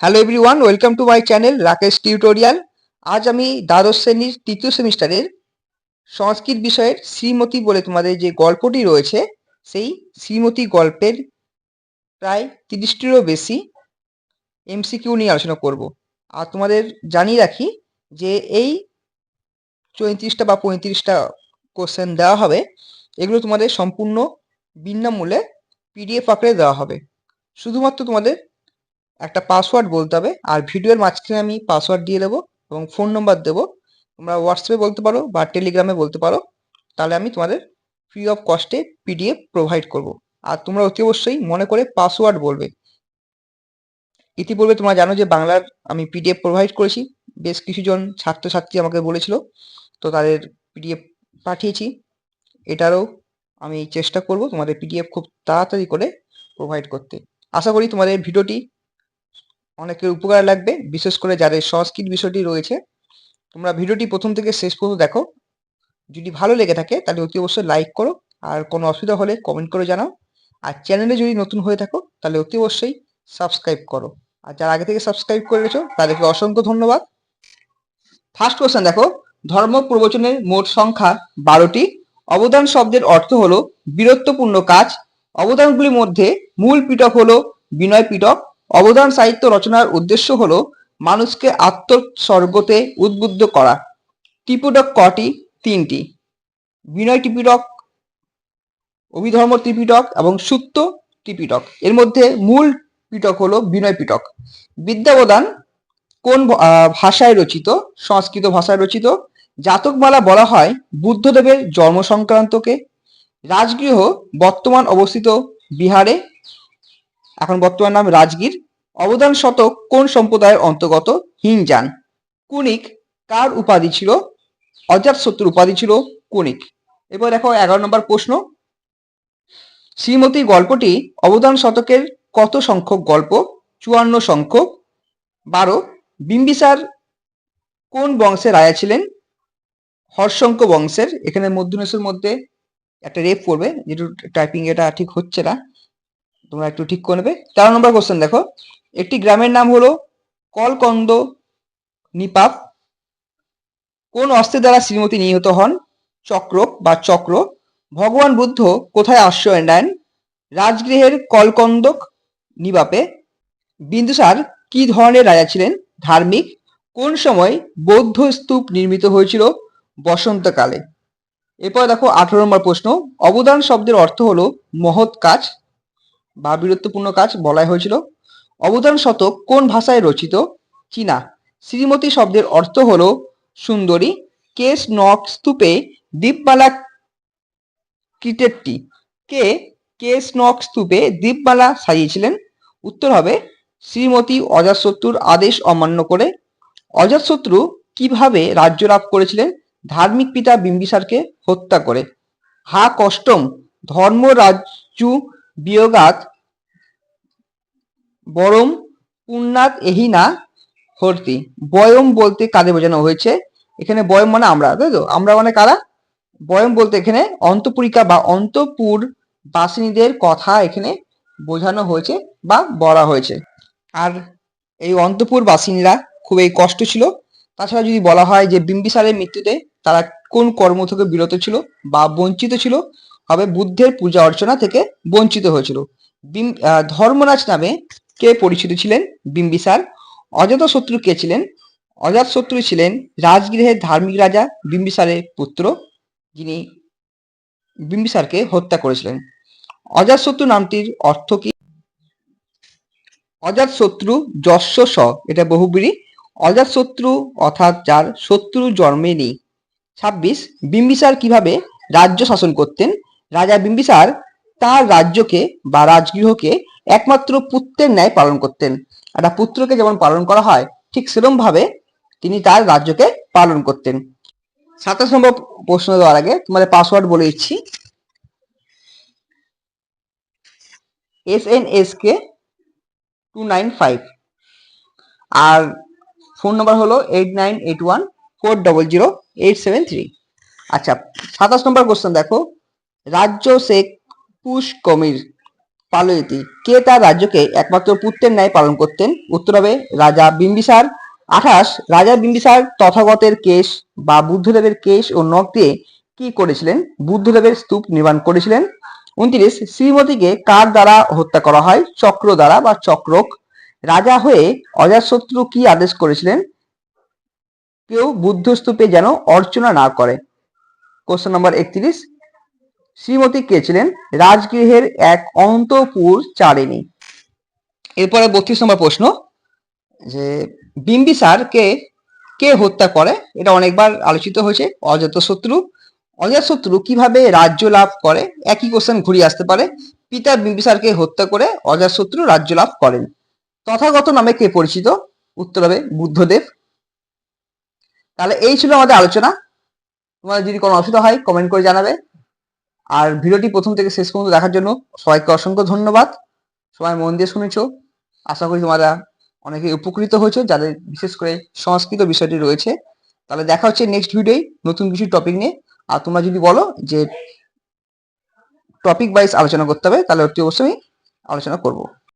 Hello everyone welcome to my channel Rakesh tutorial আজ আমি দ্বাদশ শ্রেণির তৃতীয় সেমিস্টারের সংস্কৃত বিষয়ের শ্রীমতী বলে তোমাদের যে গল্পটি রয়েছে, সেই শ্রীমতী গল্পের প্রায় তিরিশটিরও বেশি এমসিকিউ নিয়ে আলোচনা করব। আর তোমাদের জানিয়ে রাখি যে এই চৌত্রিশটা বা পঁয়ত্রিশটা কোশ্চেন দেওয়া হবে, এগুলো তোমাদের সম্পূর্ণ বিনামূল্যে পিডিএফ আকারে দেওয়া হবে। শুধুমাত্র তোমাদের একটা পাসওয়ার্ড বলতে হবে, আর ভিডিওর মাঝখানে আমি পাসওয়ার্ড দিয়ে দেবো এবং ফোন নম্বর দেবো। তোমরা হোয়াটসঅ্যাপে বলতে পারো বা টেলিগ্রামে বলতে পারো। তাহলে আমি তোমাদের ফ্রি অফ কস্টে পিডিএফ প্রোভাইড করব। আর তোমরা অতি অবশ্যই মনে করে পাসওয়ার্ড বলবে। ইতিপূর্বে তোমরা জানো যে বাংলার আমি পিডিএফ প্রোভাইড করেছি। বেশ কিছুজন ছাত্রছাত্রী আমাকে বলেছিল, তো তাদের পিডিএফ পাঠিয়েছি। এটারও আমি চেষ্টা করব তোমাদের পিডিএফ খুব তাড়াতাড়ি করে প্রোভাইড করতে। আশা করি তোমাদের ভিডিওটি অনেকের উপকার লাগবে, বিশেষ করে যাদের সংস্কৃত বিষয়টি রয়েছে। তোমরা ভিডিওটি প্রথম থেকে শেষ পর্যন্ত দেখো। যদি ভালো লেগে থাকে, তাহলে অতি অবশ্যই লাইক করো। আর কোনো অসুবিধা হলে কমেন্ট করে জানাও। আর চ্যানেলে যদি নতুন হয়ে থাকো, তাহলে অতি অবশ্যই সাবস্ক্রাইব করো। আর যারা আগে থেকে সাবস্ক্রাইব করে রেখেছো, তাদেরকে অসংখ্য ধন্যবাদ। ফার্স্ট কোশ্চেন দেখো, ধর্ম প্রবচনের মোট সংখ্যা বারোটি। অবদান শব্দের অর্থ হলো বীরত্বপূর্ণ কাজ। অবদানগুলির মধ্যে মূল পিটক হলো বিনয় পিটক অবদান সাহিত্য রচনার উদ্দেশ্য হল মানুষকে আত্মস্বর্গতে উদ্বুদ্ধ করা। ত্রিপিটক কটি? তিনটি। বিনয় ত্রিপিটক অভিধর্ম ত্রিপিটক এবং সুত্ত ত্রিপিটক এর মধ্যে মূল পিটক হলো বিনয় পিটক। বিদ্যাবদান কোন ভাষায় রচিত? সংস্কৃত ভাষায় রচিত। জাতকমালা বলা হয় বুদ্ধদেবের জন্ম সংক্রান্তকে রাজগৃহ বর্তমান অবস্থিত বিহারে। এখন বর্তমান নাম রাজগীর। অবদান শতক কোন সম্প্রদায়ের অন্তর্গত? হিনজান। কুনিক কার উপাধি ছিল? অজাত শত্রুর উপাধি ছিল কুনিক। এবার দেখো এগারো নম্বর প্রশ্ন। শ্রীমতী গল্পটি অবদান শতকের কত সংখ্যক গল্প? চুয়ান্ন সংখ্যক। বারো, বিম্বিসার কোন বংশের রাজা ছিলেন? হর্ষঙ্ক বংশের। এখানে মধ্যনেশের মধ্যে একটা রেপ করবে যেটু টাইপিং এটা ঠিক হচ্ছে না। তোমরা একটু ঠিক করে নেবে। তেরো নম্বর কোশ্চেন দেখো। একটি গ্রামের নাম হলো কলকন্দ নিপাপ কোন অস্ত্রের দ্বারা শ্রীমতী নিহত হন? চক্র বা চক্র। ভগবান বুদ্ধ কোথায় আশ্রয় নেন? রাজগৃহের কলকন্দক নিবাপে বিন্দুসার কি ধরনের রাজা ছিলেন? ধার্মিক। কোন সময় বৌদ্ধ স্তূপ নির্মিত হয়েছিল? বসন্তকালে। এরপর দেখো আঠারো নম্বর প্রশ্ন। অবদান শব্দের অর্থ হলো মহৎ কাজ। বা বীরত্বপূর্ণ কাজ বলাই হয়েছিল। অবদান শতক কোন ভাষায় রচিত? চীনা। শ্রীমতী শব্দের অর্থ হলো সুন্দরী। কেশ নক স্তূপে দীপমালা কৃতেরটি কে? কেশ নক স্তূপে দীপমালা সাজিয়েছিলেন। উত্তর হবে শ্রীমতী অজাতশত্রুর আদেশ অমান্য করে। অজাতশত্রু কীভাবে রাজ্য লাভ করেছিলেন? ধার্মিক পিতা বিম্বিসারকে হত্যা করে। হা কষ্টম ধর্ম রাজ্যু বিয়োগাত বরম পুণ্যাত এহিনা হর্তি বয়ম বলতে কাদের বোঝানো হয়েছে? এখানে বয়ম মানে আমরা, তাই তো? আমরা মানে কারা? বয়ম বলতে এখানে অন্তপুরিকা বা অন্তপুর বাসিনীদের কথা এখানে বোঝানো হয়েছে বা বলা হয়েছে। আর এই অন্তপুর বাসিনীরা খুবই কষ্ট ছিল। তাছাড়া যদি বলা হয় যে বিম্বিসারের মৃত্যুতে তারা কোন কর্ম থেকে বিরত ছিল বা বঞ্চিত ছিল হবে বুদ্ধের পূজা অর্চনা থেকে বঞ্চিত হয়েছিল। ধর্মরাজ নামে কে পরিচিত ছিলেন? বিম্বিসার। অজাতশত্রু কে ছিলেন? অজাতশত্রু ছিলেন রাজগৃহের ধার্মিক রাজা বিম্বিসারের পুত্র, যিনি বিম্বিসারকে হত্যা করেছিলেন। অজাতশত্রু নামটির অর্থ কি? অজাতশত্রু যশ স, এটা বহুব্রী। অজাতশত্রু অর্থাৎ যার শত্রু জন্মে নেই ছাব্বিশ, বিম্বিসার কীভাবে রাজ্য শাসন করতেন? রাজা বিম্বিসার তার রাজ্যকে বা রাজগৃহকে একমাত্র পুত্রের ন্যায় পালন করতেন। একটা পুত্রকে যেমন পালন করা হয়, ঠিক সেরকম ভাবে তিনি তার রাজ্যকে পালন করতেন। সাতাশ নম্বর প্রশ্ন দেওয়ার আগে তোমাদের পাসওয়ার্ড বলে দিচ্ছি। S N S K two nine five আর ফোন নাম্বার হলো eight nine eight one four double zero eight seven three আচ্ছা সাতাশ নম্বর কোশ্চেন দেখো। রাজ্য শেখ পুষ কমির পালয়তি কে তার রাজ্যকে একমাত্র পুত্রের ন্যায় পালন করতেন? উত্তর হবে রাজা বিম্বিসার আঠাশ। রাজা বিম্বিসার তথাগতের কেশ বা বুদ্ধদেবের কেশ ও নখ দিয়ে কি করেছিলেন? বুদ্ধদেবের স্তূপ নির্মাণ করেছিলেন। উনত্রিশ। শ্রীমতীকে কার দ্বারা হত্যা করা হয়? চক্র দ্বারা বা চক্রক। রাজা হয়ে অজাতশত্রু কি আদেশ করেছিলেন? কেউ বুদ্ধ স্তূপে যেন অর্চনা না করে। কোশ্চেন নম্বর একত্রিশ। শ্রীমতী কে ছিলেন? রাজগৃহের এক অন্তপুর চারিণী। এরপরে বত্রিশ নম্বর প্রশ্ন, যে বিম্বিসার কে কে হত্যা করে? এটা অনেকবার আলোচিত হয়েছে। অজাতশত্রু অজাতশত্রু কীভাবে রাজ্য লাভ করে? একই কোশ্চেন ঘুরিয়ে আসতে পারে। পিতা বিম্বিসারকে হত্যা করে অজাতশত্রু রাজ্য লাভ করেন। তথাগত নামে কে পরিচিত? উত্তর হবে বুদ্ধদেব। তাহলে এই ছিল আমাদের আলোচনা। তোমার যদি কোনো অসুবিধা হয় কমেন্ট করে জানাবে। আর ভিডিওটি প্রথম থেকে শেষ পর্যন্ত দেখার জন্য সবাইকে অসংখ্য ধন্যবাদ। সবাই মন দিয়ে শুনেছ। আশা করি তোমরা অনেকে উপকৃত হয়েছো যাদের বিশেষ করে সংস্কৃত বিষয়টি রয়েছে। তাহলে দেখা হচ্ছে নেক্সট ভিডিওই নতুন কিছু টপিক নিয়ে। আর তোমরা যদি বলো যে টপিক ওয়াইজ আলোচনা করতে হবে, তাহলে অতি অবশ্যই আলোচনা করব।